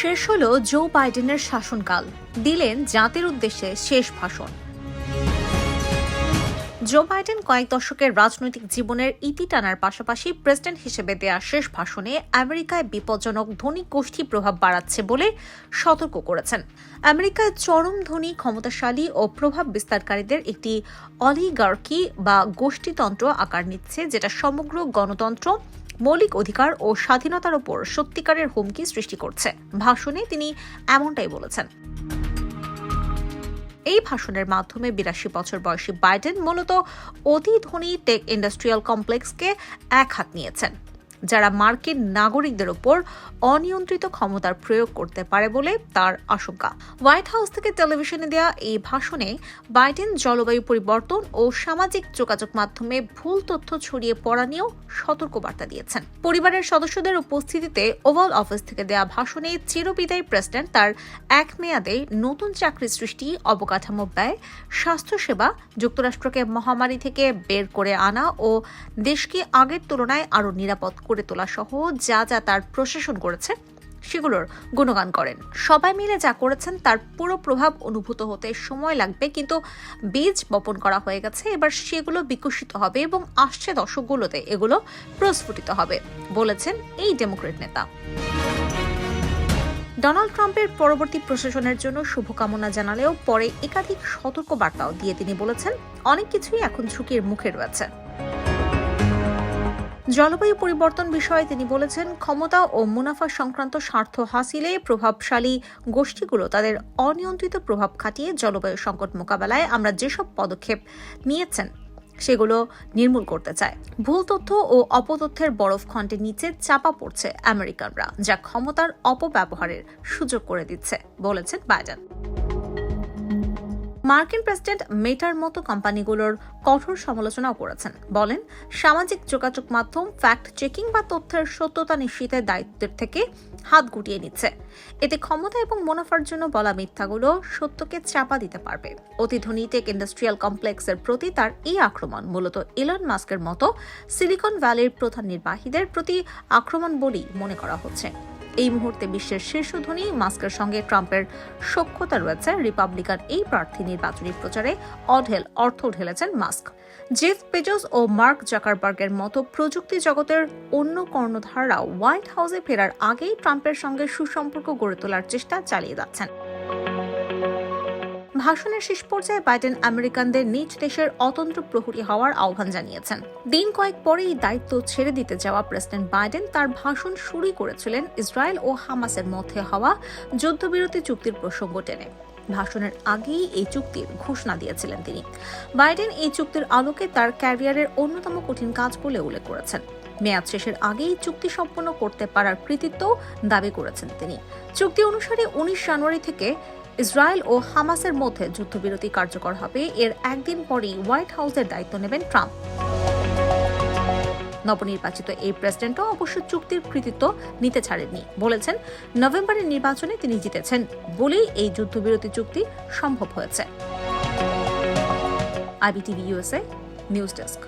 শেষ হলো জো বাইডেনের শাসনকাল। দিলেন জাতির উদ্দেশ্যে শেষ ভাষণ। জো বাইডেন কয়েক দশকের রাজনৈতিক জীবনের ইতি টানার পাশাপাশি প্রেসিডেন্ট হিসেবে দেয়া শেষ ভাষণে আমেরিকায় বিপজ্জনক ধনী গোষ্ঠী প্রভাব বাড়াচ্ছে বলে সতর্ক করেছেন। আমেরিকায় চরম ধনী, ক্ষমতাশালী ও প্রভাব বিস্তারকারীদের একটি অলিগার্কি বা গোষ্ঠীতন্ত্র আকার নিচ্ছে, যেটা সমগ্র গণতন্ত্র মৌলিক অধিকার ও স্বাধীনতার উপর সত্যিকারের হুমকি সৃষ্টি করছে। ভাষণে তিনি এমনটাই বলেছেন। এই ভাষণের মাধ্যমে বিরাশি বছর বয়সী বাইডেন মূলত অতি ধনী টেক ইন্ডাস্ট্রিয়াল কমপ্লেক্সকে এক হাত নিয়েছেন। যারা মার্কিন নাগরিকদের ওপর অনিয়ন্ত্রিত ক্ষমতার প্রয়োগ করতে পারে বলে তার আশঙ্কা। হোয়াইট হাউস থেকে টেলিভিশনে দেওয়া এই ভাষণে বাইডেন জলবায়ু পরিবর্তন ও সামাজিক যোগাযোগ মাধ্যমে ভুল তথ্য ছড়িয়ে পড়া নিয়েও সতর্কবার্তা দিয়েছেন। পরিবারের সদস্যদের উপস্থিতিতে ওভাল অফিস থেকে দেওয়া ভাষণে চিরবিদায়ী প্রেসিডেন্ট তার এক মেয়াদে নতুন চাকরি সৃষ্টি, অবকাঠামো ব্যয়, স্বাস্থ্যসেবা, যুক্তরাষ্ট্রকে মহামারী থেকে বের করে আনা ও দেশকে আগের তুলনায় আরও নিরাপদ করে তোলা সহ যা যা তার প্রশাসন করেছে, সেগুলোর গুণগান করেন। সবাই মিলে যা করেছেন, তার পুরো প্রভাব অনুভূত হতে সময় লাগবে, কিন্তু বীজ বপন করা হয়ে গেছে, এবার সেগুলো বিকশিত হবে এবং আসছে দশকগুলোতে এগুলো প্রস্ফুটিত হবে, বলেছেন এই ডেমোক্রেট নেতা। ডোনাল্ড ট্রাম্পের পরবর্তী প্রশাসনের জন্য শুভকামনা জানালেও পরে একাধিক সতর্ক বার্তাও দিয়ে তিনি বলেছেন, অনেক কিছুই এখন ঝুঁকির মুখে রয়েছে। জলবায়ু পরিবর্তন বিষয়ে তিনি বলেছেন, ক্ষমতা ও মুনাফা সংক্রান্ত স্বার্থ হাসিলে প্রভাবশালী গোষ্ঠীগুলো তাদের অনিয়ন্ত্রিত প্রভাব খাটিয়ে জলবায়ু সংকট মোকাবেলায় আমরা যেসব পদক্ষেপ নিয়েছেন, সেগুলো নির্মূল করতে চায়। ভুল তথ্য ও অপতথ্যের বরফ খণ্ডের নিচে চাপা পড়ছে আমেরিকানরা, যা ক্ষমতার অপব্যবহারের সুযোগ করে দিচ্ছে, বলেছেন বাইডেন। মার্কিন প্রেসিডেন্ট মেটার মতো কোম্পানিগুলোর কঠোর সমালোচনাও করেছেন। বলেন, সামাজিক যোগাযোগ মাধ্যম ফ্যাক্ট চেকিং বা তথ্যের সত্যতা নিশ্চিতের দায়িত্বের থেকে হাত গুটিয়ে নিচ্ছে। এতে ক্ষমতা এবং মুনাফার জন্য বলা মিথ্যাগুলো সত্যকে চাপা দিতে পারবে। অতি ধনী টেক ইন্ডাস্ট্রিয়াল কমপ্লেক্সের প্রতি তার এই আক্রমণ, মূলত ইলন মাস্কের মতো সিলিকন ভ্যালির প্রধান নির্বাহীদের প্রতি আক্রমণ বলেই মনে করা হচ্ছে। এই মুহূর্তে বিশ্বের শীর্ষ ধনী, মাস্কের সঙ্গে ট্রাম্পের সক্ষতা রয়েছে। রিপাবলিকান এই প্রার্থী নির্বাচনী প্রচারে অঢেল অর্থ ঢেলেছেন মাস্ক। জেফ পেজোস ও মার্ক জাকারবার্গের মতো প্রযুক্তি জগতের অন্য কর্ণধাররা হোয়াইট হাউসে ফেরার আগেই ট্রাম্পের সঙ্গে সুসম্পর্ক গড়ে তোলার চেষ্টা চালিয়ে যাচ্ছেন। ভাষণের শেষ পর্যায়ে বাইডেন আমেরিকানদের নিজ দেশের অতন্ত্র প্রহরী হওয়ার আহ্বান জানিয়েছেন। দিন কয়েক পরেই দায়িত্ব ছেড়ে দিতে যাওয়া প্রেসিডেন্ট বাইডেন তার ভাষণ শুরুই করেছিলেন ইসরায়েল ও হামাসের মধ্যে হওয়া যুদ্ধবিরতি চুক্তির প্রসঙ্গ টেনে। ভাষণের আগেই এই চুক্তির ঘোষণা দিয়েছিলেন তিনি। বাইডেন এই চুক্তির আলোকে তার ক্যারিয়ারের অন্যতম কঠিন কাজ বলে উল্লেখ করেছেন। মেয়াদ শেষের আগেই চুক্তি সম্পন্ন করতে পারার কৃতিত্ব দাবি করেছেন তিনি। চুক্তি অনুসারে উনিশ জানুয়ারি থেকে ইসরায়েল ও হামাসের মধ্যে যুদ্ধবিরতি কার্যকর হবে। এর একদিন পরেই হোয়াইট হাউসের দায়িত্ব নেবেন ট্রাম্প। নবনির্বাচিত এই প্রেসিডেন্টও অবশ্য চুক্তির কৃতিত্ব নিতে ছাড়েননি। বলেছেন, নভেম্বরের নির্বাচনে তিনি জিতেছেন বলেই এই যুদ্ধবিরতি চুক্তি সম্ভব হয়েছে। IBTV USA news desk.